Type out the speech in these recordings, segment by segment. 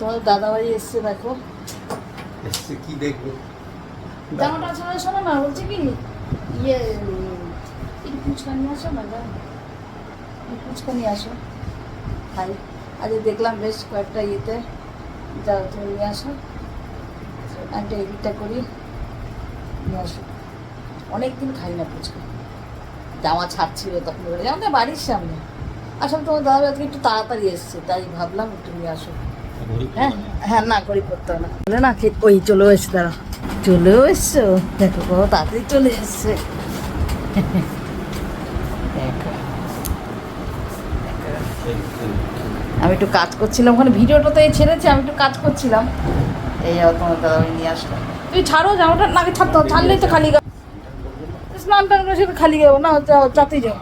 তোমার দাদাভাই এসছে দেখো। এসছে কি দেখবে? জামাটা শোনা শোনো না বলছে কি ইয়ে একটু ফুচকা নিয়ে আসো না একটু ফুচকা নিয়ে আসো। খাই আজ দেখলাম বেশ কয়েকটা ইয়েতে যাও তুমি নিয়ে আসো। একটা এডিটটা করি নিয়ে আসো। অনেক দিন খাই না ফুচকা। জামা ছাড়ছিল তখন বলে আমাদের বাড়ির সামনে। আসলে তোমার দাদা আজকে একটু তাড়াতাড়ি এসছে তাই ভাবলাম একটু নিয়ে আসো। হ্যাঁ হ্যাঁ না করি করতে হবে না। না ওই চলেও এসছে দাঁড়া চলেও এসছো দেখো, কত তাড়াতাড়ি চলে এসছে। আমি একটু কাজ করছিলাম, ওখানে ভিডিওটা তো এই ছেড়েছে, আমি একটু কাজ করছিলাম। এই তোমার দাদা নিয়ে আসলো তুই ছাড়ো, জামাটা নাকি ছাড়তে ছাড়লেই তো খালি গাও স্নান টান করে সেটা খালি গাবো না চাতেই যাও।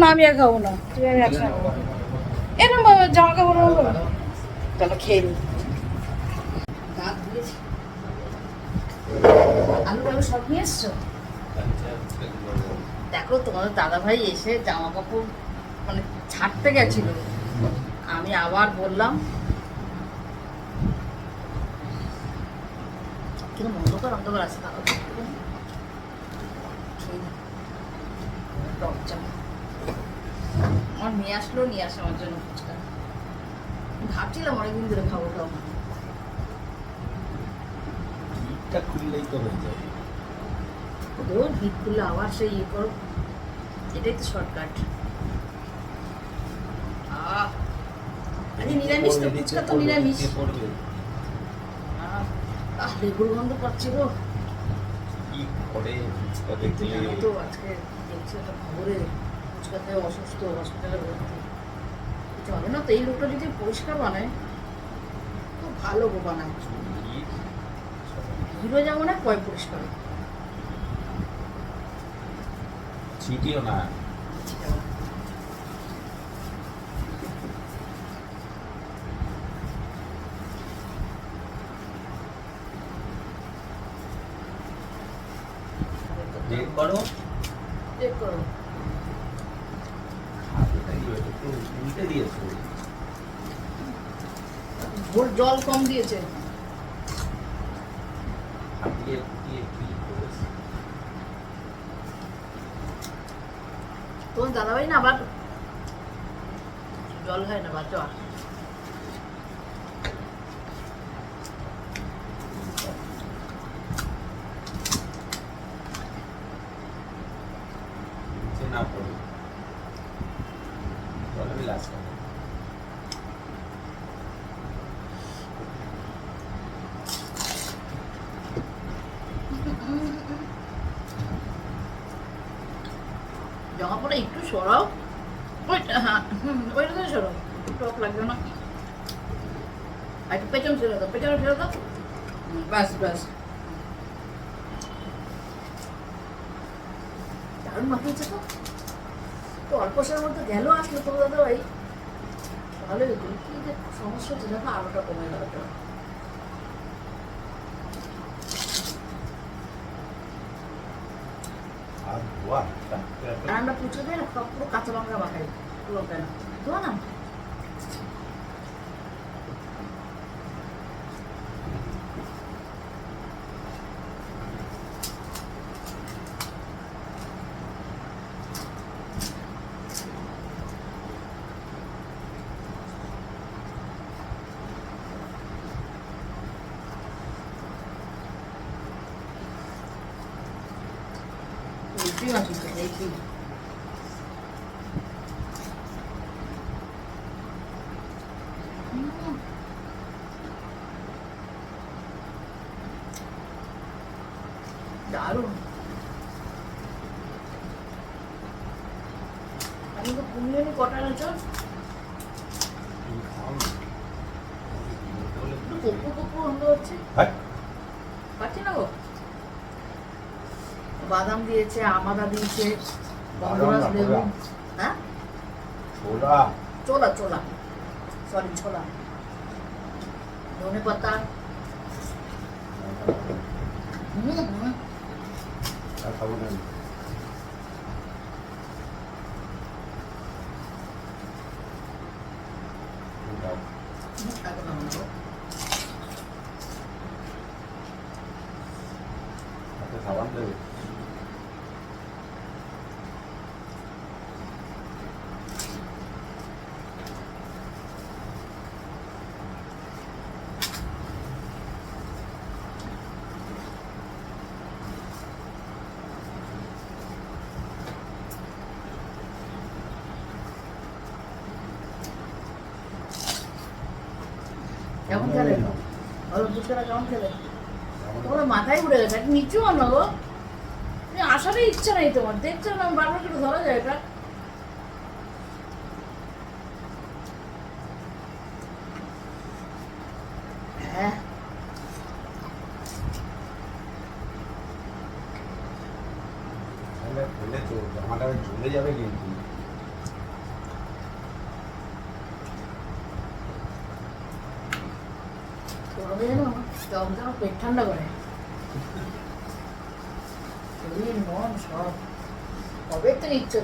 না, আমি আর খাব না তুই আমি খাব এরকম জামা কাপড়। চলো খেয়ে নি দাঁত দিয়েছি আলু আলু সব নিয়ে এসছো? দেখো, তোমাদের দাদা ভাই এসে জামা কাপড় মানে ছাড়তে গেছিল। আমি আবার বললাম, কিন্তু অন্ধকার অন্ধকার আছে জামা। আমার নিয়ে আসলো, নিয়ে আসে আমার জন্য ফুচকা। ভাবছিলাম অনেকদিন ধরে খাব খুললেই তো হয়ে যাবে ভিত খুললে আবার সেই ইয়ে করো। এটাই তো শর্টকাট নিরামিষ তো ফুচকা তো নিরামিষ। আহ, আহ লেবুর গন্ধ পাচ্ছি গো। কি করে ফুচকা দেখলে? তো আজকে দেখছি একটা খবরে ফুচকা খেয়ে অসুস্থ হসপিটালে ভর্তি। কিছু হবে না তো এই লোকটা যদি পরিষ্কার বানায় খুব ভালো গো বানায়। হিরো যেমন হয় পয় পরিষ্কার। ছিটিও না। চেক করো। চেক করো। ভোর জল কম দিয়েছে। কি দাদাভাই না আবার? জল খায় না বাচ্চা নিচে না পড়ে জলে বিলাস করে জামা পরে একটু সরাও। ওইটা হ্যাঁ সরাও। টক লাগবে না। একটু পেছন ফেলে দাও পেছনে ফেলে দাও। ব্যাস ব্যাস। দারুণ মাখিয়েছে তো। তো অল্প সময়ের মধ্যে গেল আসলো তো দাদা ভাই ভালো হতো কি যে সমস্যা হচ্ছে, দেখো আলোটা কমে গেল তো আর আমরা পুজো দিই না পুরো কাঁচা লঙ্কা মাখাই লঙ্কা না তো না? এইটাই মাখিয়েছে এইটাই দারুণ আমি তো পুনলেনি কটা না চল একটু কপ্পু কপ্পু গন্ধ হচ্ছে পাচ্ছি বাদাম দিয়েছে আমাদা দিয়েছে গন্ধরাজ লেবু। হ্যাঁ? ছোলা। ছোলা ছোলা। সরি ছোলা। ধনে পাতা। দেবে? কেমন খেলে? ভালো ফুচকাটা কেমন খেলে? তোমার মাথায় উড়ে গেছে নিচু অন্য গো। তুমি আসারই ইচ্ছা নেই তোমার, দেখছ না বারবার করে ধরা যায় এটা হ্যাঁ। তো জামাটা যাবে কিন্তু। গরমে যেন জল যেন পেট ঠান্ডা করে। শরীর মন সব। কবে থেকে ইচ্ছে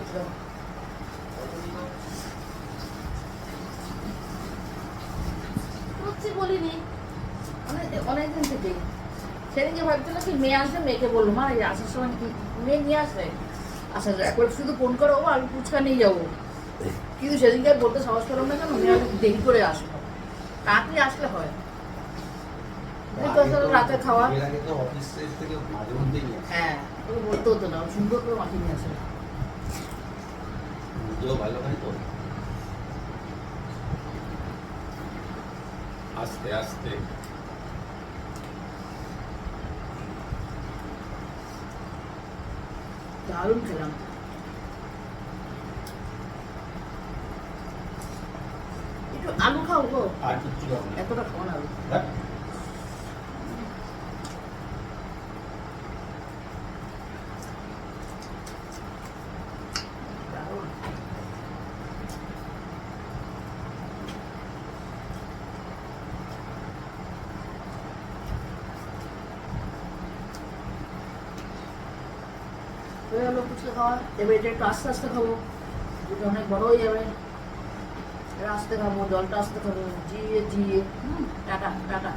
সত্যি বলিনি। অনেক অনেকদিন থেকেই সেদিনকে ভাবছিল কি মেয়ে আসবে, মেয়েকে বলল মা, এই আসার সময় কি মেয়ে নিয়ে আসবে? আচ্ছা একবার শুধু ফোন করো আমি ফুচকা নিয়ে যাব। কিন্তু সেদিনকে বলতে সাহস করলাম না কেন? মেয়ে দেরি করে আসব। তাড়াতাড়ি আসলে হয়। তো রাতে খাওয়া। থেকে মাঝে মধ্যেই হ্যাঁ বলতে হতো না সুন্দর করে মাখিয়ে নিয়ে আসে। বুঝতেও ভালো হয় তো? আস্তে আস্তে। দারুণ খেলাম। একটু আলু খাও গো। আর না। এতটা খাও না আলু হ্যাঁ? দারুণ হয়ে গেলো ফুচকা খাওয়া। এবার এটা একটু আস্তে আস্তে খাব। দুটো অনেক বড় হয়ে যাবে। এবার আস্তে খাব, জলটা আস্তে খাব। জিয়ে জিয়ে। হুম, টাটা টাটা।